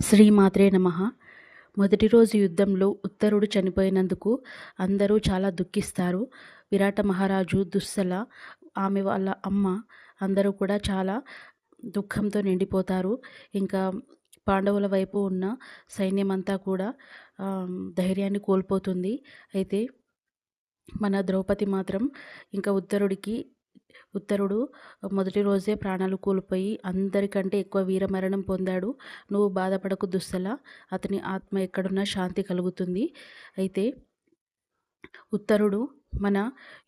శ్రీమాత్రే నమ. మొదటి రోజు యుద్ధంలో ఉత్తరుడు చనిపోయినందుకు అందరూ చాలా దుఃఖిస్తారు. విరాట మహారాజు దుస్సల ఆమె వాళ్ళ అమ్మ అందరూ కూడా చాలా దుఃఖంతో నిండిపోతారు. ఇంకా పాండవుల వైపు ఉన్న సైన్యమంతా కూడా ధైర్యాన్ని కోల్పోతుంది. అయితే మన ద్రౌపది మాత్రం ఇంకా ఉత్తరుడికి ఉత్తరుడు మొదటి రోజే ప్రాణాలు కోల్పోయి అందరికంటే ఎక్కువ వీరమరణం పొందాడు. నువ్వు బాధపడకు దుస్సల. అతని ఆత్మ ఎక్కడున్నా శాంతి కలుగుతుంది. అయితే ఉత్తరుడు మన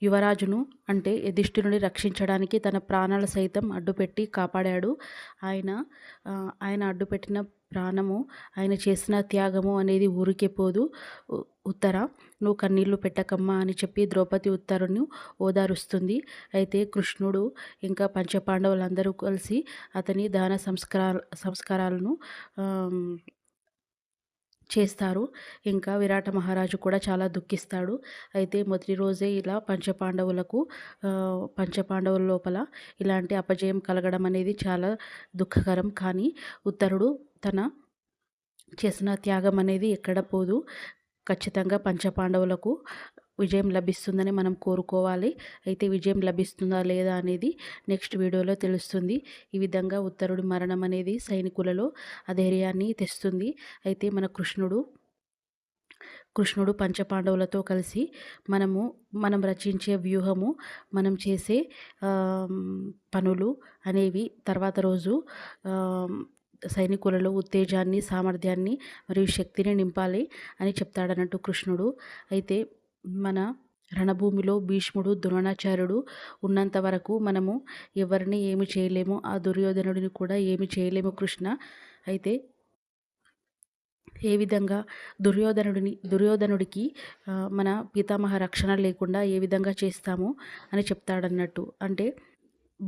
యువరాజును అంటే యధిష్ఠిరుని రక్షించడానికి తన ప్రాణాల సైతం అడ్డుపెట్టి కాపాడాడు. ఆయన ఆయన అడ్డుపెట్టిన ప్రాణము ఆయన చేసిన త్యాగము అనేది ఊరికే పోదు. ఉత్తర నువ్వు కన్నీళ్ళు పెట్టకమ్మా అని చెప్పి ద్రౌపది ఉత్తరును ఓదారుస్తుంది. అయితే కృష్ణుడు ఇంకా పంచపాండవులందరూ కలిసి అతని దాన సంస్కార సంస్కారాలను చేస్తారు. ఇంకా విరాట మహారాజు కూడా చాలా దుఃఖిస్తాడు. అయితే మొదటి రోజే ఇలా పంచపాండవులకు పంచపాండవుల లోపల ఇలాంటి అపజయం కలగడం అనేది చాలా దుఃఖకరం. కానీ ఉత్తరుడు తన చేసిన త్యాగం అనేది ఎక్కడ పోదు. ఖచ్చితంగా పంచపాండవులకు విజయం లభిస్తుందని మనం కోరుకోవాలి. అయితే విజయం లభిస్తుందా లేదా అనేది నెక్స్ట్ వీడియోలో తెలుస్తుంది. ఈ విధంగా ఉత్తరుడి మరణం అనేది సైనికులలో అధైర్యాన్ని తెస్తుంది. అయితే మన కృష్ణుడు కృష్ణుడు పంచపాండవులతో కలిసి మనము మనం రచించే వ్యూహము మనం చేసే పనులు అనేవి తర్వాత రోజు సైనికులలో ఉత్తేజాన్ని సామర్థ్యాన్ని మరియు శక్తిని నింపాలి అని చెప్తాడన్నట్టు కృష్ణుడు. అయితే మన రణభూమిలో భీష్ముడు ద్రోణాచార్యుడు ఉన్నంత వరకు మనము ఎవరిని ఏమి చేయలేము ఆ దుర్యోధనుడిని కూడా ఏమి చేయలేము కృష్ణ. అయితే ఏ విధంగా దుర్యోధనుడిని దుర్యోధనుడికి మన పితామహ రక్షణ లేకుండా ఏ విధంగా చేస్తాము అని చెప్తాడన్నట్టు. అంటే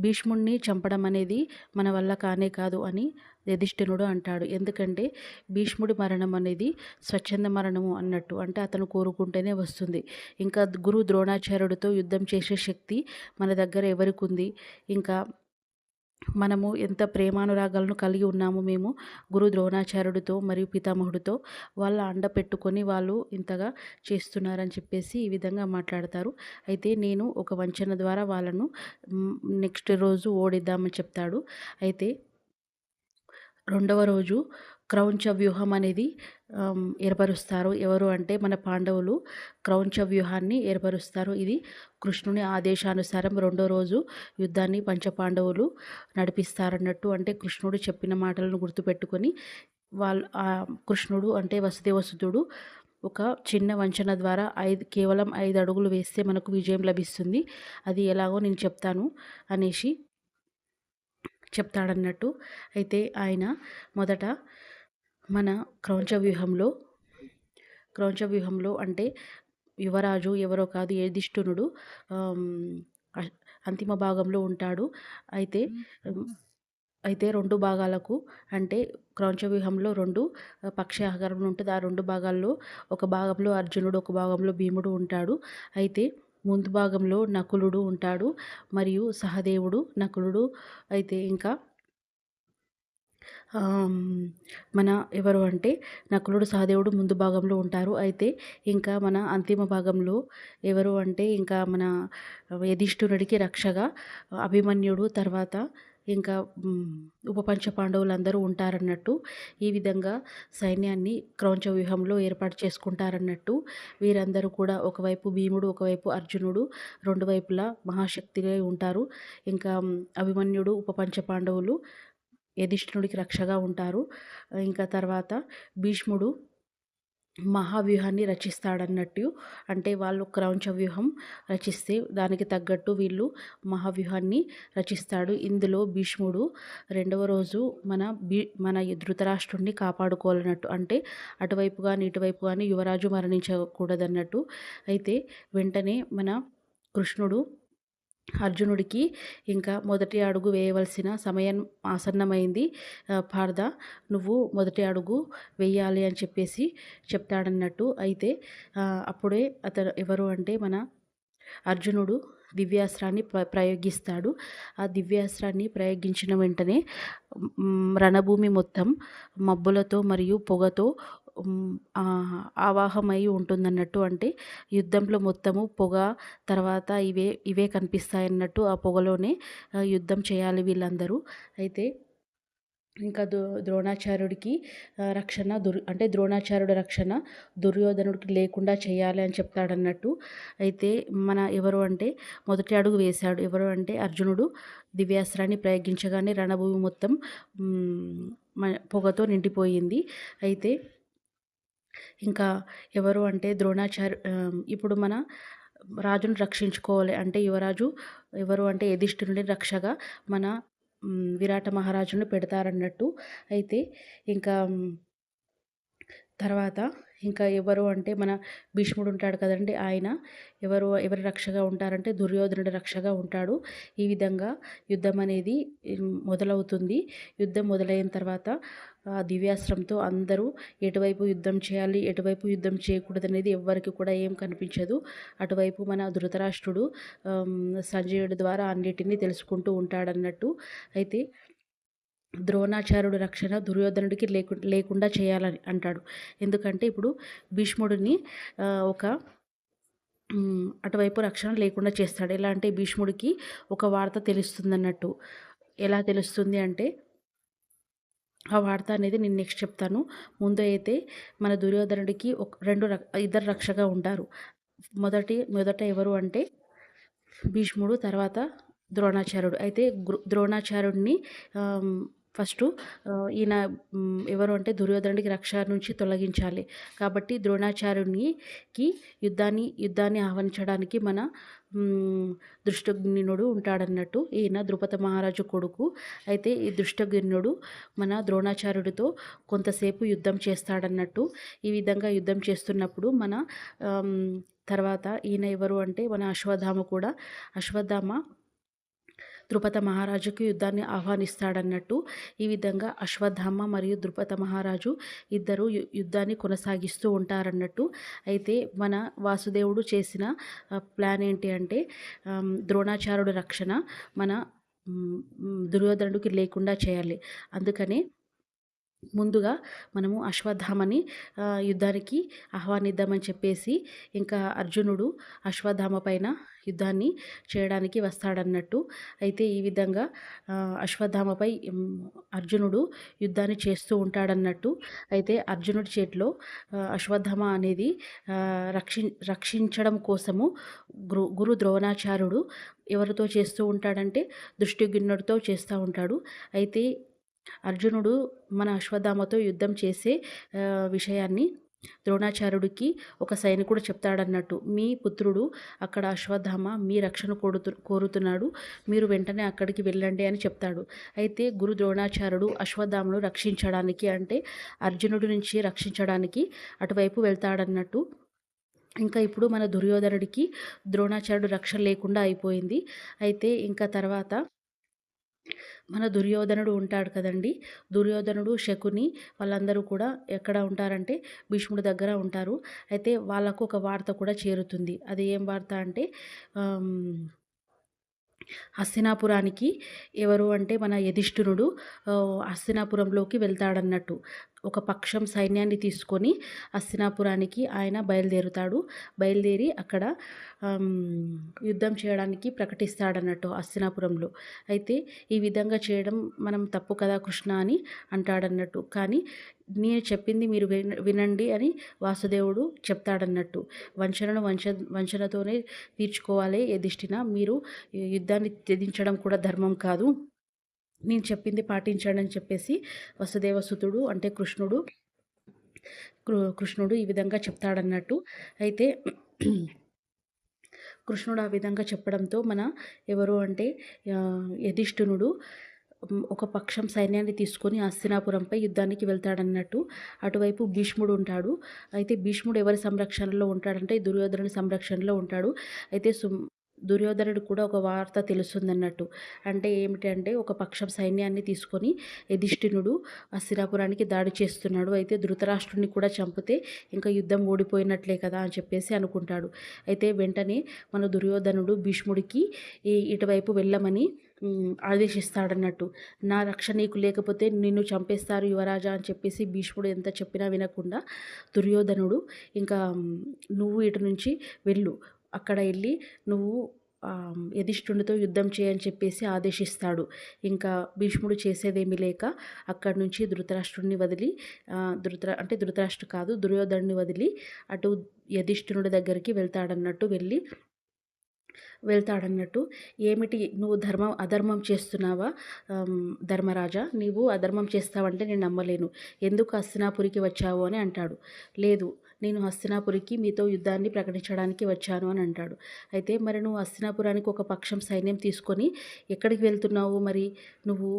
భీష్ముడిని చంపడం అనేది మన వల్ల కానే కాదు అని యధిష్ఠినుడు అంటాడు. ఎందుకంటే భీష్ముడి మరణం అనేది స్వచ్ఛంద మరణము అన్నట్టు అంటే అతను కోరుకుంటేనే వస్తుంది. ఇంకా గురు ద్రోణాచార్యుడితో యుద్ధం చేసే శక్తి మన దగ్గర ఎవరికి ఉంది? ఇంకా మనము ఎంత ప్రేమానురాగాలను కలిగి ఉన్నాము మేము గురు ద్రోణాచార్యుడితో మరియు పితామహుడితో వాళ్ళ అండ పెట్టుకొని వాళ్ళు ఇంతగా చేస్తున్నారని చెప్పేసి ఈ విధంగా మాట్లాడతారు. అయితే నేను ఒక వంచన ద్వారా వాళ్ళను నెక్స్ట్ రోజు ఓడిద్దామని చెప్తాడు. అయితే రెండవ రోజు క్రౌంచ వ్యూహం అనేది ఏర్పరుస్తారు. ఎవరు అంటే మన పాండవులు క్రౌంచ వ్యూహాన్ని ఏర్పరుస్తారు. ఇది కృష్ణుని ఆదేశానుసారం రెండో రోజు యుద్ధాన్ని పంచపాండవులు నడిపిస్తారన్నట్టు అంటే కృష్ణుడు చెప్పిన మాటలను గుర్తుపెట్టుకొని వాళ్ళు కృష్ణుడు అంటే వసుదేవసుతుడు ఒక చిన్న వంచన ద్వారా ఐదు కేవలం ఐదు అడుగులు వేస్తే మనకు విజయం లభిస్తుంది. అది ఎలాగో నేను చెప్తాను అనేసి చెప్తాడన్నట్టు. అయితే ఆయన మొదట మన క్రౌంచ వ్యూహంలో క్రౌంచ వ్యూహంలో అంటే యువరాజు ఎవరో కాదు ఏదిష్టునుడు అంతిమ భాగంలో ఉంటాడు. అయితే అయితే రెండు భాగాలకు అంటే క్రౌంచ వ్యూహంలో రెండు పక్షి ఆకారం ఉంటుంది. ఆ రెండు భాగాల్లో ఒక భాగంలో అర్జునుడు ఒక భాగంలో భీముడు ఉంటాడు. అయితే ముందు భాగంలో నకులుడు ఉంటాడు. మరియు సహదేవుడు నకులుడు అయితే ఇంకా మన ఎవరు అంటే నకులుడు సహదేవుడు ముందు భాగంలో ఉంటారు. అయితే ఇంకా మన అంతిమ భాగంలో ఎవరు అంటే ఇంకా మన యధిష్ఠురుడికి రక్షగా అభిమన్యుడు తర్వాత ఇంకా ఉపపంచ పాండవులందరూ ఉంటారన్నట్టు ఈ విధంగా సైన్యాన్ని క్రౌంచ వ్యూహంలో ఏర్పాటు చేసుకుంటారన్నట్టు వీరందరూ కూడా ఒకవైపు భీముడు ఒకవైపు అర్జునుడు రెండు వైపులా మహాశక్తిగా ఉంటారు. ఇంకా అభిమన్యుడు ఉపపంచ పాండవులు యధిష్ఠుడికి రక్షగా ఉంటారు. ఇంకా తర్వాత భీష్ముడు మహావ్యూహాన్ని రచిస్తాడన్నట్టు. అంటే వాళ్ళు క్రౌంచ వ్యూహం రచిస్తే దానికి తగ్గట్టు వీళ్ళు మహావ్యూహాన్ని రచిస్తాడు. ఇందులో భీష్ముడు రెండవ రోజు మన భీ మన ధృతరాష్ట్రుడిని కాపాడుకోవాలన్నట్టు. అంటే అటువైపు కానీ ఇటువైపు కానీ యువరాజు మరణించకూడదన్నట్టు. అయితే వెంటనే మన కృష్ణుడు అర్జునుడికి ఇంకా మొదటి అడుగు వేయవలసిన సమయం ఆసన్నమైంది. పార్థ నువ్వు మొదటి అడుగు వేయాలి అని చెప్పేసి చెప్తాడన్నట్టు అయితే అప్పుడే అతను ఎవరు అంటే మన అర్జునుడు దివ్యాస్త్రాన్ని ప్ర ప్రయోగిస్తాడు. ఆ దివ్యాస్త్రాన్ని ప్రయోగించిన వెంటనే రణభూమి మొత్తం మబ్బులతో మరియు పొగతో ఆవాహమై ఉంటుందన్నట్టు అంటే యుద్ధంలో మొత్తము పొగ తర్వాత ఇవే ఇవే కనిపిస్తాయన్నట్టు ఆ పొగలోనే యుద్ధం చేయాలి వీళ్ళందరూ. అయితే ఇంకా ద్రో ద్రోణాచార్యుడికి రక్షణ దుర్ అంటే ద్రోణాచార్యుడి రక్షణ దుర్యోధనుడికి లేకుండా చేయాలి అని చెప్తాడన్నట్టు. అయితే మన ఎవరు అంటే మొదటి అడుగు వేశాడు. ఎవరు అంటే అర్జునుడు దివ్యాస్త్రాన్ని ప్రయోగించగానే రణభూమి మొత్తం పొగతో నిండిపోయింది. అయితే ఇంకా ఎవరు అంటే ద్రోణాచార్య ఇప్పుడు మన రాజును రక్షించుకోవాలి అంటే యువరాజు ఎవరు అంటే యధిష్ఠిరుని రక్షగా మన విరాట మహారాజును పెడతారన్నట్టు. అయితే ఇంకా తర్వాత ఇంకా ఎవరు అంటే మన భీష్ముడు ఉంటాడు కదండి ఆయన. ఎవరు ఎవరి రక్షగా ఉంటారంటే దుర్యోధనుడు రక్షగా ఉంటాడు. ఈ విధంగా యుద్ధం అనేది మొదలవుతుంది. యుద్ధం మొదలైన తర్వాత ఆ దివ్యాస్త్రంతో అందరూ ఎటువైపు యుద్ధం చేయాలి ఎటువైపు యుద్ధం చేయకూడదు అనేది ఎవ్వరికి కూడా ఏం కనిపించదు. అటువైపు మన ధృతరాష్ట్రుడు సంజయుడి ద్వారా అన్నిటినీ తెలుసుకుంటూ ఉంటాడన్నట్టు. అయితే ద్రోణాచార్యుడు రక్షణ దుర్యోధనుడికి లేకు లేకుండా చేయాలని అంటాడు. ఎందుకంటే ఇప్పుడు భీష్ముడిని ఒక అటువైపు రక్షణ లేకుండా చేస్తాడు. ఎలా అంటే భీష్ముడికి ఒక వార్త తెలుస్తుందన్నట్టు. ఎలా తెలుస్తుంది అంటే ఆ వార్త అనేది నేను నెక్స్ట్ చెప్తాను. ముందు అయితే మన దుర్యోధనుడికి ఒక రెండు రక్- ఇద్దరు రక్షగా ఉంటారు. మొదటి మొదట ఎవరు అంటే భీష్ముడు తర్వాత ద్రోణాచార్యుడు. అయితే ద్రోణాచార్యుడిని ఫస్ట్ ఈయన ఎవరు అంటే దుర్యోధనుడికి రక్ష నుంచి తొలగించాలి. కాబట్టి ద్రోణాచార్యునికి యుద్ధాన్ని యుద్ధాన్ని ఆహ్వానించడానికి మన దృష్టజ్ఞునుడు ఉంటాడన్నట్టు ఈయన ద్రుపద మహారాజు కొడుకు. అయితే ఈ దృష్టజ్ఞునుడు మన ద్రోణాచార్యుడితో కొంతసేపు యుద్ధం చేస్తాడన్నట్టు ఈ విధంగా యుద్ధం చేస్తున్నప్పుడు మన తర్వాత ఈయన ఎవరు అంటే మన అశ్వధామ కూడా. అశ్వధామ ద్రుపద మహారాజుకు యుద్ధాన్ని ఆహ్వానిస్తాడన్నట్టు ఈ విధంగా అశ్వత్థామ మరియు ద్రుపద మహారాజు ఇద్దరు యు- యుద్ధాన్ని కొనసాగిస్తూ ఉంటారన్నట్టు. అయితే మన వాసుదేవుడు చేసిన ప్లాన్ ఏంటి అంటే ద్రోణాచార్యుడు రక్షణ మన దుర్యోధనుడికి లేకుండా చేయాలి. అందుకని ముందుగా మనము అశ్వత్థామని యుద్ధానికి ఆహ్వానిద్దామని చెప్పేసి ఇంకా అర్జునుడు అశ్వత్థామ పైన యుద్ధాన్ని చేయడానికి వస్తాడన్నట్టు. అయితే ఈ విధంగా అశ్వత్థామపై అర్జునుడు యుద్ధాన్ని చేస్తూ ఉంటాడన్నట్టు. అయితే అర్జునుడి చేతిలో అశ్వత్థామ అనేది రక్షి రక్షించడం కోసము గురు గురు ద్రోణాచార్యుడు ఎవరితో చేస్తూ ఉంటాడంటే దృష్టిగిన్నుడితో చేస్తూ ఉంటాడు. అయితే అర్జునుడు మన అశ్వత్థామతో యుద్ధం చేసే విషయాన్ని ద్రోణాచార్యుడికి ఒక సైనికుడు చెప్తాడన్నట్టు. మీ పుత్రుడు అక్కడ అశ్వత్థామ మీ రక్షణ కోరుతు కోరుతున్నాడు. మీరు వెంటనే అక్కడికి వెళ్ళండి అని చెప్తాడు. అయితే గురు ద్రోణాచార్యుడు అశ్వత్థామను రక్షించడానికి అంటే అర్జునుడి నుంచి రక్షించడానికి అటువైపు వెళ్తాడన్నట్టు. ఇంకా ఇప్పుడు మన దుర్యోధనుడికి ద్రోణాచార్యుడు రక్షణ లేకుండా అయిపోయింది. అయితే ఇంకా తర్వాత మన దుర్యోధనుడు ఉంటాడు కదండి. దుర్యోధనుడు శకుని వాళ్ళందరూ కూడా ఎక్కడ ఉంటారంటే భీష్ముడి దగ్గర ఉంటారు. అయితే వాళ్ళకు ఒక వార్త కూడా చేరుతుంది. అది ఏం వార్త అంటే హస్తినాపురానికి ఎవరు అంటే మన యధిష్ఠునుడు హస్తినాపురంలోకి వెళ్తాడన్నట్టు. ఒక పక్షం సైన్యాన్ని తీసుకొని హస్తినాపురానికి ఆయన బయలుదేరుతాడు. బయలుదేరి అక్కడ యుద్ధం చేయడానికి ప్రకటిస్తాడన్నట్టు హస్తినాపురంలో. అయితే ఈ విధంగా చేయడం మనం తప్పు కదా కృష్ణ అని అంటాడన్నట్టు. కానీ నేను చెప్పింది మీరు విన- వినండి అని వాసుదేవుడు చెప్తాడన్నట్టు. వంచనను వంచ వంచనతోనే తీర్చుకోవాలి యధిష్ఠిన మీరు యుద్ధాన్ని త్యజించడం కూడా ధర్మం కాదు. నేను చెప్పింది పాటించాడని చెప్పేసి చెప్పేసి వసుదేవసుతుడు అంటే కృష్ణుడు కృ- కృష్ణుడు ఈ విధంగా చెప్తాడన్నట్టు. అయితే కృష్ణుడు ఆ విధంగా చెప్పడంతో మన ఎవరు అంటే యధిష్ఠునుడు ఒక పక్షం సైన్యాన్ని తీసుకొని హస్తినాపురంపై యుద్ధానికి వెళ్తాడన్నట్టు అటువైపు భీష్ముడు ఉంటాడు. అయితే భీష్ముడు ఎవరి సంరక్షణలో ఉంటాడంటే దుర్యోధనుడి సంరక్షణలో ఉంటాడు. అయితే సు దుర్యోధనుడు కూడా ఒక వార్త తెలుస్తుందన్నట్టు అంటే ఏమిటంటే ఒక పక్షం సైన్యాన్ని తీసుకొని యుధిష్ఠినుడు అస్థిరాపురానికి దాడి చేస్తున్నాడు. అయితే ధృతరాష్ట్రుని కూడా చంపితే ఇంకా యుద్ధం ఓడిపోయినట్లే కదా అని చెప్పేసి అనుకుంటాడు. అయితే వెంటనే మన దుర్యోధనుడు భీష్ముడికి ఇటువైపు వెళ్ళమని ఆదేశిస్తాడన్నట్టు. నా రక్ష నీకు లేకపోతే నిన్ను చంపేస్తారు యువరాజా అని చెప్పేసి భీష్ముడు ఎంత చెప్పినా వినకుండా దుర్యోధనుడు ఇంకా నువ్వు ఇటు నుంచి వెళ్ళు. అక్కడ వెళ్ళి నువ్వు ఆ, యధిష్ఠునితో యుద్ధం చేయని చెప్పేసి ఆదేశిస్తాడు. ఇంకా భీష్ముడు చేసేదేమీ లేక అక్కడి నుంచి ధృతరాష్ట్రుడిని వదిలి ధృతరా అంటే ధృతరాష్ట్రుడు కాదు దుర్యోధనుని వదిలి అటు యధిష్ఠునుడి దగ్గరికి వెళ్తాడన్నట్టు వెళ్ళి వెళ్తాడన్నట్టు ఏమిటి నువ్వు ధర్మం అధర్మం చేస్తున్నావా? ధర్మరాజా నీవు అధర్మం చేస్తావంటే నేను నమ్మలేను. ఎందుకు అస్సినాపురికి వచ్చావు అని అంటాడు. లేదు నేను హస్తినాపురికి మీతో యుద్ధాన్ని ప్రకటించడానికి వచ్చాను అని అంటాడు. అయితే మరి నువ్వు హస్తినాపురానికి ఒక పక్షం సైన్యం తీసుకొని ఎక్కడికి వెళ్తున్నావు? మరి నువ్వు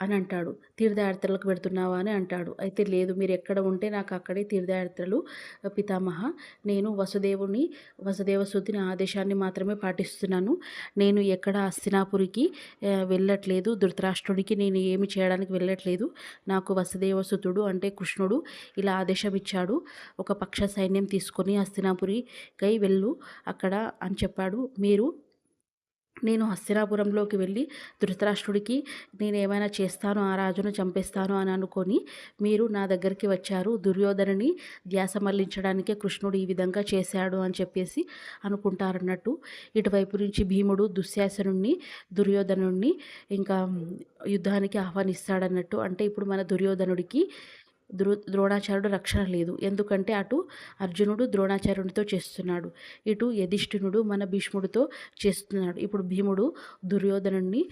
అని అంటాడు తీర్థయాత్రలకు వెళ్తున్నావా అని అంటాడు. అయితే లేదు మీరు ఎక్కడ ఉంటే నాకు అక్కడే తీర్థయాత్రలు. పితామహ నేను వసుదేవుని వసుదేవ వసుదేవసుతిని ఆదేశాన్ని మాత్రమే పాటిస్తున్నాను. నేను ఎక్కడ హస్తినాపురికి వెళ్ళట్లేదు. ధృతరాష్ట్రుడికి నేను ఏమి చేయడానికి వెళ్ళట్లేదు. నాకు వసుదేవ సుతుడు అంటే కృష్ణుడు ఇలా ఆదేశం ఇచ్చాడు ఒక పక్ష సైన్యం తీసుకొని హస్తినాపురికై వెళ్ళు అక్కడ అని చెప్పాడు. మీరు నేను హస్తినాపురంలోకి వెళ్ళి ధృతరాష్ట్రుడికి నేను ఏమైనా చేస్తాను ఆ రాజును చంపేస్తాను అని అనుకొని మీరు నా దగ్గరికి వచ్చారు. దుర్యోధనని ధ్యాస మళ్ళించడానికే కృష్ణుడు ఈ విధంగా చేశాడు అని చెప్పేసి అనుకుంటారన్నట్టు. ఇటువైపు నుంచి భీముడు దుశ్శాసనుణ్ణి దుర్యోధనుణ్ణి ఇంకా యుద్ధానికి ఆహ్వానిస్తాడన్నట్టు. అంటే ఇప్పుడు మన దుర్యోధనుడికి ద్రో ద్రోణాచార్యుడు రక్షణ లేదు. ఎందుకంటే అటు అర్జునుడు ద్రోణాచార్యునితో చేస్తున్నాడు. ఇటు యధిష్ఠినుడు మన భీష్ముడితో చేస్తున్నాడు. ఇప్పుడు భీముడు దుర్యోధనుడిని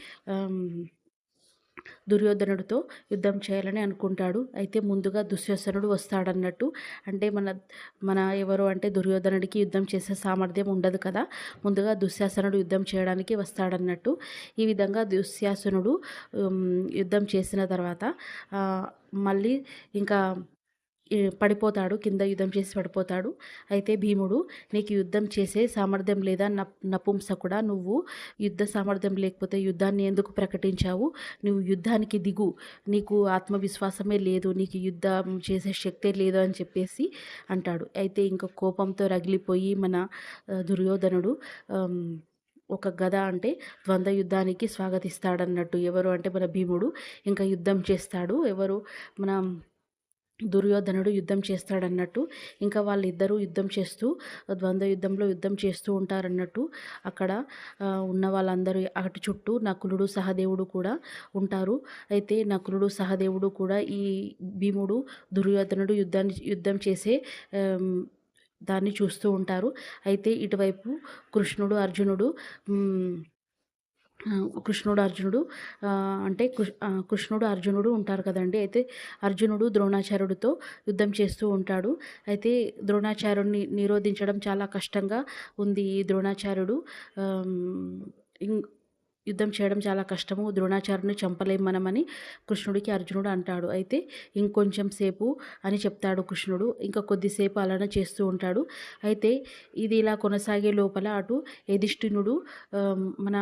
దుర్యోధనుడితో యుద్ధం చేయాలని అనుకుంటాడు. అయితే ముందుగా దుశ్శాసనుడు వస్తాడన్నట్టు. అంటే మన మన ఎవరు అంటే దుర్యోధనుడికి యుద్ధం చేసే సామర్థ్యం ఉండదు కదా. ముందుగా దుశ్శాసనుడు యుద్ధం చేయడానికి వస్తాడన్నట్టు. ఈ విధంగా దుశ్శాసనుడు యుద్ధం చేసిన తర్వాత మళ్ళీ ఇంకా పడిపోతాడు కింద యుద్ధం చేసి పడిపోతాడు. అయితే భీముడు నీకు యుద్ధం చేసే సామర్థ్యం లేదా నప్ నపుంసకుడా నువ్వు యుద్ధ సామర్థ్యం లేకపోతే యుద్ధాన్ని ఎందుకు ప్రకటించావు? నువ్వు యుద్ధానికి దిగు. నీకు ఆత్మవిశ్వాసమే లేదు. నీకు యుద్ధం చేసే శక్తే లేదు అని చెప్పేసి అంటాడు. అయితే ఇంకా కోపంతో రగిలిపోయి మన దుర్యోధనుడు ఒక గద అంటే ద్వంద్వ యుద్ధానికి స్వాగతిస్తాడన్నట్టు ఎవరు అంటే మన భీముడు. ఇంకా యుద్ధం చేస్తాడు. ఎవరు? మన దుర్యోధనుడు యుద్ధం చేస్తాడన్నట్టు ఇంకా వాళ్ళిద్దరూ యుద్ధం చేస్తూ ద్వంద్వ యుద్ధంలో యుద్ధం చేస్తూ ఉంటారన్నట్టు అక్కడ ఉన్న వాళ్ళందరూ అటు చుట్టూ నకులుడు సహదేవుడు కూడా ఉంటారు. అయితే నకులుడు సహదేవుడు కూడా ఈ భీముడు దుర్యోధనుడు యుద్ధాన్ని యుద్ధం చేసే దాన్ని చూస్తూ ఉంటారు. అయితే ఇటువైపు కృష్ణుడు అర్జునుడు కృష్ణుడు అర్జునుడు అంటే కృష్ణుడు అర్జునుడు ఉంటారు కదండి. అయితే అర్జునుడు ద్రోణాచార్యుడితో యుద్ధం చేస్తూ ఉంటాడు. అయితే ద్రోణాచార్యుడిని నిరోధించడం చాలా కష్టంగా ఉంది ఈ ద్రోణాచార్యుడు. యుద్ధం చేయడం చాలా కష్టము. ద్రోణాచార్యుని చంపలేం మనమని కృష్ణుడికి అర్జునుడు అంటాడు. అయితే ఇంకొంచెం సేపు అని చెప్తాడు కృష్ణుడు. ఇంకా కొద్దిసేపు అలానే చేస్తూ ఉంటాడు. అయితే ఇది ఇలా కొనసాగే లోపల అటు యధిష్ఠినుడు మన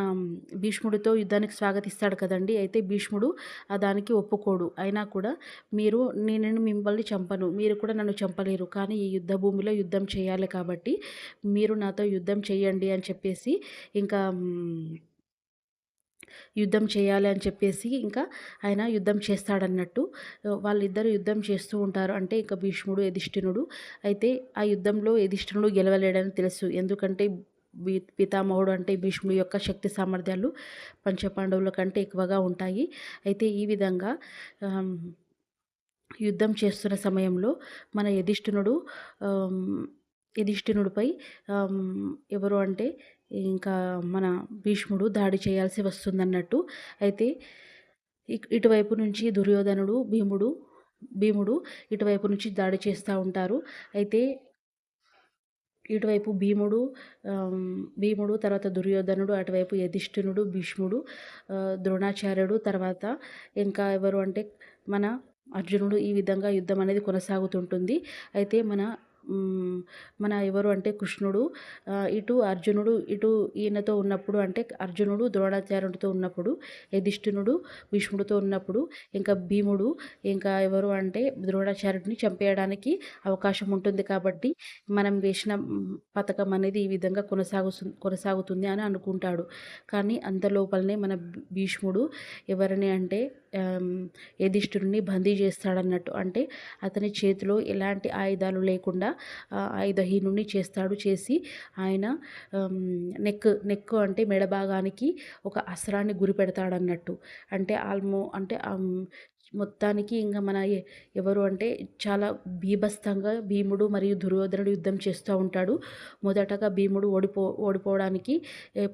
భీష్ముడితో యుద్ధానికి స్వాగతిస్తాడు కదండి. అయితే భీష్ముడు ఆ దానికి ఒప్పుకోడు. అయినా కూడా మీరు నేను మిమ్మల్ని చంపను. మీరు కూడా నన్ను చంపలేరు. కానీ ఈ యుద్ధ భూమిలో యుద్ధం చేయాలి కాబట్టి మీరు నాతో యుద్ధం చేయండి అని చెప్పేసి ఇంకా యుద్ధం చేయాలి అని చెప్పేసి ఇంకా ఆయన యుద్ధం చేస్తాడన్నట్టు వాళ్ళిద్దరు యుద్ధం చేస్తూ ఉంటారు. అంటే ఇంకా భీష్ముడు యధిష్ఠినుడు అయితే ఆ యుద్ధంలో యధిష్ఠినుడు గెలవలేడని తెలుసు. ఎందుకంటే పితామహుడు అంటే భీష్ముడి యొక్క శక్తి సామర్థ్యాలు పంచపాండవుల కంటే ఎక్కువగా ఉంటాయి. అయితే ఈ విధంగా యుద్ధం చేస్తున్న సమయంలో మన యధిష్ఠునుడు ఆమ్, యధిష్ఠినుడిపై ఎవరు అంటే ఇంకా మన భీష్ముడు దాడి చేయాల్సి వస్తుందన్నట్టు. అయితే ఇటువైపు నుంచి దుర్యోధనుడు భీముడు భీముడు ఇటువైపు నుంచి దాడి చేస్తూ ఉంటారు. అయితే ఇటువైపు భీముడు భీముడు తర్వాత దుర్యోధనుడు అటువైపు యధిష్ఠినుడు భీష్ముడు ద్రోణాచార్యుడు తర్వాత ఇంకా ఎవరు అంటే మన అర్జునుడు ఈ విధంగా యుద్ధం అనేది కొనసాగుతుంటుంది. అయితే మన మన ఎవరు అంటే కృష్ణుడు ఇటు అర్జునుడు ఇటు ఈయనతో ఉన్నప్పుడు అంటే అర్జునుడు ద్రోణాచార్యుడితో ఉన్నప్పుడు యధిష్ఠినుడు భీష్ముడితో ఉన్నప్పుడు ఇంకా భీముడు ఇంకా ఎవరు అంటే ద్రోణాచార్యుడిని చంపేయడానికి అవకాశం ఉంటుంది కాబట్టి మనం వేసిన పథకం అనేది ఈ విధంగా కొనసాగు కొనసాగుతుంది అని అనుకుంటాడు. కానీ అంత లోపలనే మన భీష్ముడు ఎవరిని అంటే యధిష్ఠుడిని బందీ చేస్తాడన్నట్టు. అంటే అతని చేతిలో ఎలాంటి ఆయుధాలు లేకుండా ఆ, చేస్తాడు చేసి ఆయన నెక్ నెక్ అంటే మెడ భాగానికి ఒక అస్త్రాన్ని గురి పెడతాడన్నట్టు అంటే ఆల్మో అంటే మొత్తానికి ఇంకా మన ఎవరు అంటే చాలా బీభత్సంగా భీముడు మరియు దుర్యోధనుడు యుద్ధం చేస్తూ ఉంటాడు. మొదటగా భీముడు ఓడిపో ఓడిపోవడానికి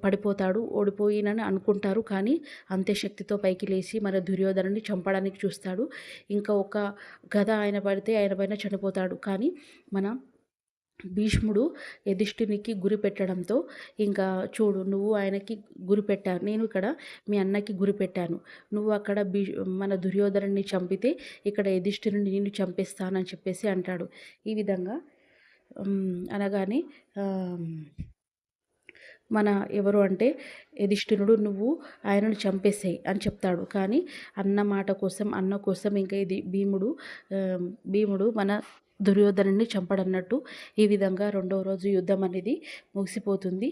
పడిపోతాడు. ఓడిపోయినని అనుకుంటారు కానీ అంతే శక్తితో పైకి లేచి మన దుర్యోధనుడిని చంపడానికి చూస్తాడు. ఇంకా ఒక గద ఆయన పడితే ఆయన పైన చనిపోతాడు. కానీ మన భీష్ముడు యధిష్ఠునికి గురి పెట్టడంతో ఇంకా చూడు నువ్వు ఆయనకి గురి పెట్టాను నేను ఇక్కడ మీ అన్నకి గురి పెట్టాను. నువ్వు అక్కడ భీ మన దుర్యోధనుని చంపితే ఇక్కడ యధిష్ఠుని నేను చంపేస్తానని చెప్పేసి అంటాడు. ఈ విధంగా అనగానే మన ఎవరు అంటే యధిష్ఠినుడు నువ్వు ఆయనను చంపేసేయి అని చెప్తాడు. కానీ అన్న మాట కోసం అన్న కోసం ఇంకా ఇది భీముడు భీముడు మన దుర్యోధనుని చంపడన్నట్టు ఈ విధంగా రెండవ రోజు యుద్ధం అనేది ముగిసిపోతుంది.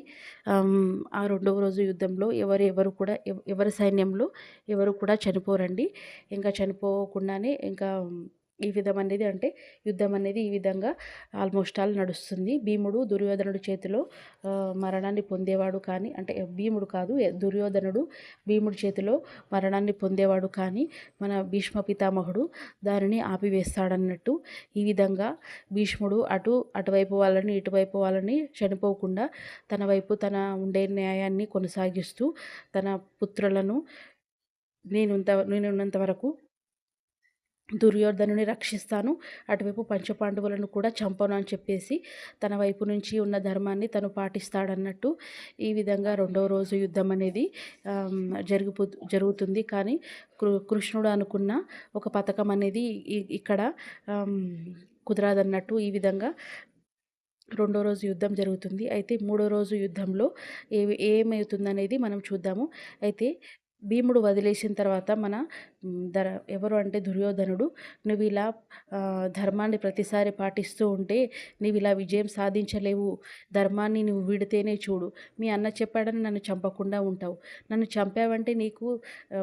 ఆ రెండవ రోజు యుద్ధంలో ఎవరు ఎవరు కూడా ఎవరి సైన్యంలో ఎవరు కూడా చనిపోరండి. ఇంకా చనిపోకుండానే ఇంకా ఈ విధం అనేది అంటే యుద్ధం అనేది ఈ విధంగా ఆల్మోస్ట్ ఆల్ నడుస్తుంది. భీముడు దుర్యోధనుడు చేతిలో మరణాన్ని పొందేవాడు కానీ అంటే భీముడు కాదు దుర్యోధనుడు భీముడి చేతిలో మరణాన్ని పొందేవాడు కానీ మన భీష్మ పితామహుడు దానిని ఆపివేస్తాడన్నట్టు ఈ విధంగా భీష్ముడు అటు అటువైపు వాళ్ళని ఇటువైపు వాళ్ళని చనిపోకుండా తన వైపు తన ఉండే న్యాయాన్ని కొనసాగిస్తూ తన పుత్రులను నేనుంత నేనున్నంత వరకు దుర్యోధనుని రక్షిస్తాను. అటువైపు పంచపాండవులను కూడా చంపను అని చెప్పేసి తన వైపు నుంచి ఉన్న ధర్మాన్ని తను పాటిస్తాడన్నట్టు ఈ విధంగా రెండవ రోజు యుద్ధం అనేది ఆమ్, జరిగిపో జరుగుతుంది. కానీ కృ కృష్ణుడు అనుకున్న ఒక పథకం అనేది ఇక్కడ కుదరాదన్నట్టు కుదరదన్నట్టు ఈ విధంగా రెండో రోజు యుద్ధం జరుగుతుంది. అయితే మూడో రోజు యుద్ధంలో ఏ ఏమవుతుందనేది మనం చూద్దాము. అయితే భీముడు వదిలేసిన తర్వాత మన ధర ఎవరు అంటే దుర్యోధనుడు నువ్వు ఇలా ధర్మాన్ని ప్రతిసారి పాటిస్తూ ఉంటే నువ్వు ఇలా విజయం సాధించలేవు. ధర్మాన్ని నువ్వు విడితేనే చూడు. మీ అన్న చెప్పాడని నన్ను చంపకుండా ఉంటావు. నన్ను చంపావంటే నీకు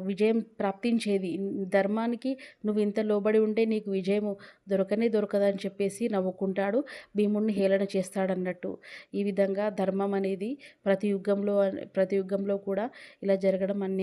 విజయం ప్రాప్తించేది. ధర్మానికి నువ్వు ఇంత లోబడి ఉంటే నీకు విజయం దొరకనే దొరకదని చెప్పేసి నవ్వుకుంటాడు. భీముడిని హేళన చేస్తాడన్నట్టు. ఈ విధంగా ధర్మం అనేది ప్రతి యుగంలో ప్రతి యుగంలో కూడా ఇలా జరగడం అన్యాయం.